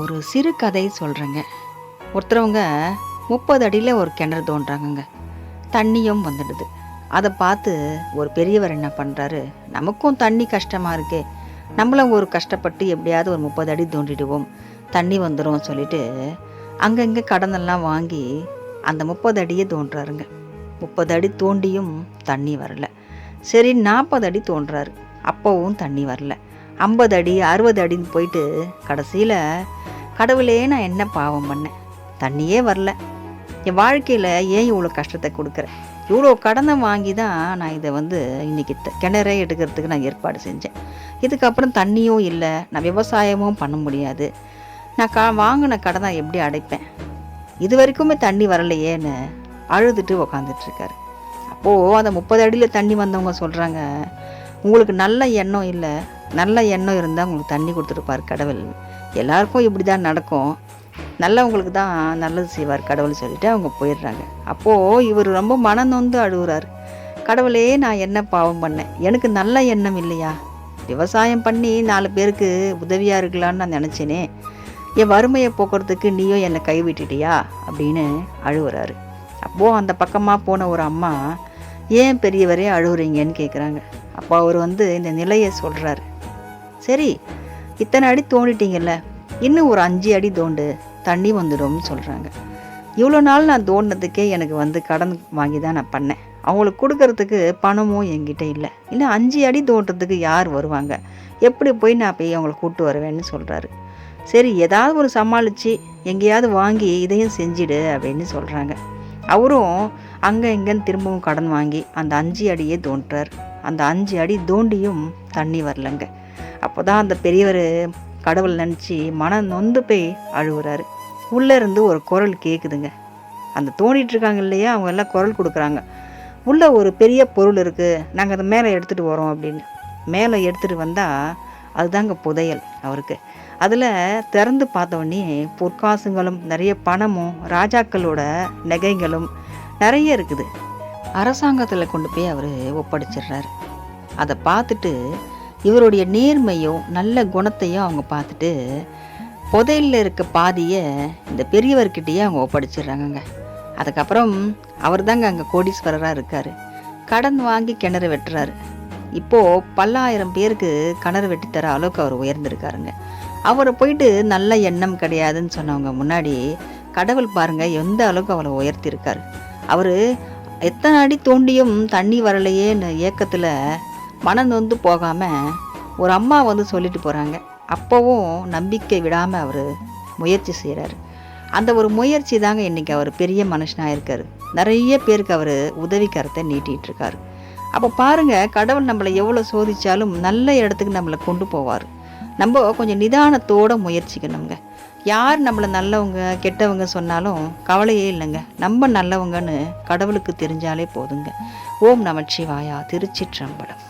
ஒரு சிறு கதை சொல்கிறேங்க ஒருத்தரவங்க முப்பது அடியில் ஒரு கிணறு தோன்றாங்கங்க. தண்ணியும் வந்துடுது. அதை பார்த்து ஒரு பெரியவர் என்ன பண்ணுறாரு நமக்கும் தண்ணி கஷ்டமாக இருக்கே. நம்மளும் ஒரு கஷ்டப்பட்டு எப்படியாவது ஒரு முப்பது அடி தோண்டிடுவோம். தண்ணி வந்துடும் சொல்லிட்டு அங்கங்கே கடனெல்லாம் வாங்கி அந்த முப்பது அடியே தோன்றாருங்க. முப்பது அடி தோண்டியும் தண்ணி வரல. சரி நாற்பது அடி தோன்றாரு. அப்போவும் தண்ணி வரல. ஐம்பது அடி அறுபது அடின்னு போயிட்டு கடைசியில் கடவுளே நான் என்ன பாவம் பண்ணேன்? தண்ணியே வரல. என் வாழ்க்கையில் ஏன் இவ்வளோ கஷ்டத்தை கொடுக்குறேன் இவ்வளோ கடனை வாங்கி தான் நான் இதை வந்து இன்றைக்கி கிணறே எடுக்கிறதுக்கு நான் ஏற்பாடு செஞ்சேன். இதுக்கப்புறம் தண்ணியும் இல்லை நான் விவசாயமும் பண்ண முடியாது. நான் க வாங்கின கடனை எப்படி அடைப்பேன்? இது வரைக்குமே தண்ணி வரலையேன்னு அழுதுட்டு உக்காந்துட்ருக்காரு அப்போது அந்த முப்பது அடியில் தண்ணி வந்தவங்க சொல்கிறாங்க உங்களுக்கு நல்ல எண்ணம் இல்லை நல்ல எண்ணம் இருந்தால் உங்களுக்கு தண்ணி கொடுத்துருப்பார் கடவுள். எல்லாருக்கும் இப்படி தான் நடக்கும். நல்லவங்களுக்கு தான் நல்லது செய்வார் கடவுள் சொல்லிட்டு அவங்க போயிடுறாங்க. அப்போது இவர் ரொம்ப மனம் நொந்து அழுகுறாரு. கடவுளே நான் என்ன பாவம் பண்ணேன்? எனக்கு நல்ல எண்ணம் இல்லையா? விவசாயம் பண்ணி நாலு பேருக்கு உதவியாக இருக்கலான்னு நான் நினச்சேனே. என் வறுமையை போக்குறதுக்கு நீயோ என்னை கைவிட்டுட்டியா? அப்படின்னு அழுகுறாரு. அப்போது அந்த பக்கமாக போன ஒரு அம்மா ஏன் பெரியவரே அழுகுறீங்கன்னு கேட்குறாங்க அப்போ அவர் வந்து இந்த நிலையை சொல்கிறாரு சரி இத்தனை அடி தோண்டிட்டீங்கல்ல இன்னும் ஒரு அஞ்சு அடி தோண்டு தண்ணி வந்துடும்னு சொல்கிறாங்க இவ்வளோ நாள் நான் தோண்டினதுக்கே எனக்கு வந்து கடன் வாங்கி தான் நான் பண்ணேன். அவங்களுக்கு கொடுக்கறதுக்கு பணமும் என்கிட்ட இல்லை. இல்லை அஞ்சு அடி தோண்டுறதுக்கு யார் வருவாங்க? எப்படி போய் நான் போய் அவங்கள கூப்பிட்டு வருவேன்னு சொல்கிறாரு சரி ஏதாவது ஒரு சமாளித்து எங்கேயாவது வாங்கி இதையும் செஞ்சிடு அப்படின்னு சொல்கிறாங்க அவரும் அங்கே இங்கேன்னு திரும்பவும் கடன் வாங்கி அந்த அஞ்சு அடியே தோன்றார் அந்த அஞ்சு அடி தோண்டியும் தண்ணி வரலங்க. அப்போ தான் அந்த பெரியவர் கடவுள் நினச்சி மனம் நொந்து போய் அழுகுறாரு உள்ளே இருந்து ஒரு குரல் கேட்குதுங்க அந்த தோண்டிட்டு இருக்காங்க இல்லையா அவங்க எல்லாம் குரல் கொடுக்குறாங்க. உள்ளே ஒரு பெரிய பொருள் இருக்குது நாங்கள் அதை மேலே எடுத்துகிட்டு வரோம் அப்படின்னு. மேலே எடுத்துகிட்டு வந்தால் அதுதாங்க புதையல் அவருக்கு. அதில் திறந்து பார்த்தோன்னே பொற்காசுங்களும் நிறைய பணமும் ராஜாக்களோட நகைகளும் நிறைய இருக்குது. அரசாங்கத்தில் கொண்டு போய் அவர் ஒப்படைச்சிடுறாரு. அதை பார்த்துட்டு இவருடைய நேர்மையும் நல்ல குணத்தையும் அவங்க பார்த்துட்டு புதையலில் இருக்க பாதியை இந்த பெரியவர்கிட்டயே அவங்க ஒப்படைச்சிடுறாங்கங்க. அதுக்கப்புறம் அவர் தாங்க அங்கே கோடீஸ்வரராக இருக்கார். கடன் வாங்கி கிணறு வெட்டுறாரு. இப்போது பல்லாயிரம் பேருக்கு கிணறு வெட்டித்தர அளவுக்கு அவர் உயர்ந்திருக்காருங்க. அவரை போயிட்டு நல்ல எண்ணம் கிடையாதுன்னு சொன்னவங்க முன்னாடி கடவுள் பாருங்கள் எந்த அளவுக்கு அவரை உயர்த்தியிருக்காரு. அவர் எத்தனை அடி தோண்டியும் தண்ணி வரலையேன்னு ஏக்கத்தில் மனம் நொந்து போகாமல் ஒரு அம்மா வந்து சொல்லிட்டு போகிறாங்க அப்போவும் நம்பிக்கை விடாமல் அவர் முயற்சி செய்கிறாரு அந்த ஒரு முயற்சி தாங்க இன்றைக்கி அவர் பெரிய மனுஷனாக இருக்கார். நிறைய பேருக்கு அவர் உதவிக்கரத்தை நீட்டிகிட்ருக்காரு அப்போ பாருங்கள் கடவுள் நம்மளை எவ்வளோ சோதித்தாலும் நல்ல இடத்துக்கு நம்மளை கொண்டு போவார். நம்ம கொஞ்சம் நிதானத்தோட முயற்சிக்கணுங்க. யார் நம்மளை நல்லவங்க கெட்டவங்க சொன்னாலும் கவலையே இல்லைங்க. நம்ம நல்லவங்கன்னு கடவுளுக்கு தெரிஞ்சாலே போதுங்க. ஓம் நமச்சிவாயா திருச்சிற்றம்பலம்.